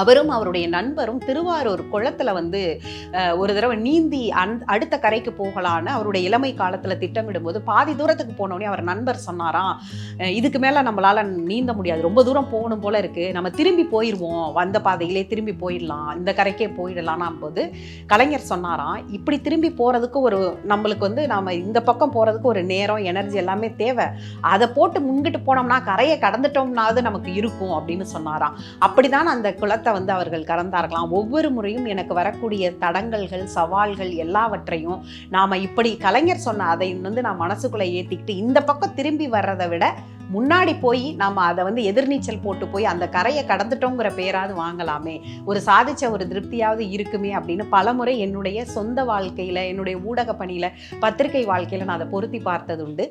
அவரும் அவருடைய நண்பரும் திருவாரூர் குளத்தில் வந்து ஒரு தடவை நீந்தி அந் அடுத்த கரைக்கு போகலான்னு அவருடைய இளமை காலத்தில் திட்டமிடும்போது பாதி தூரத்துக்கு போனோடனே அவர் நண்பர் சொன்னாராம் இதுக்கு மேலே நம்மளால் நீந்த முடியாது. ரொம்ப தூரம் போகணும் போல இருக்குது நம்ம திரும்பி போயிடுவோம் வந்த பாதையிலே திரும்பி போயிடலாம். இந்த கரைக்கே போயிடலாம் போது கலைஞர் சொன்னாராம் இப்படி திரும்பி போகிறதுக்கு ஒரு நம்மளுக்கு வந்து நாம் இந்த பக்கம் போகிறதுக்கு ஒரு நேரம் எனர்ஜி எல்லாமே தேவை. அதை போட்டு முன்கிட்டு போனோம்னா கரையை கடந்துட்டோம்னாவது நமக்கு இருக்கும் அப்படின்னு சொன்னாராம். அப்படிதான் அந்த குளத்தை வந்து அவர்கள் கறந்தார்களாம் ஒவ்வொரு முறையும் எனக்கு வரக்கூடிய தடங்கல்கள் சவால்கள் எல்லாவற்றையும் நாம் இப்படி கலைஞர் சொன்ன அதை வந்து நான் மனசுக்குள்ளே ஏற்றிக்கிட்டு இந்த பக்கம் திரும்பி வர்றதை விட முன்னாடி போய் நாம அதை வந்து எதிர்நீச்சல் போட்டு போய் அந்த கரையை கடந்துட்டோங்கிற பேராது வாங்கலாமே. ஒரு சாதிச்ச ஒரு திருப்தியாவது இருக்குமே அப்படின்னு பலமுறை என்னுடைய சொந்த வாழ்க்கையில் என்னுடைய ஊடக பணியில் பத்திரிகை வாழ்க்கையில் நான் அதை பொருத்தி பார்த்தது உண்டு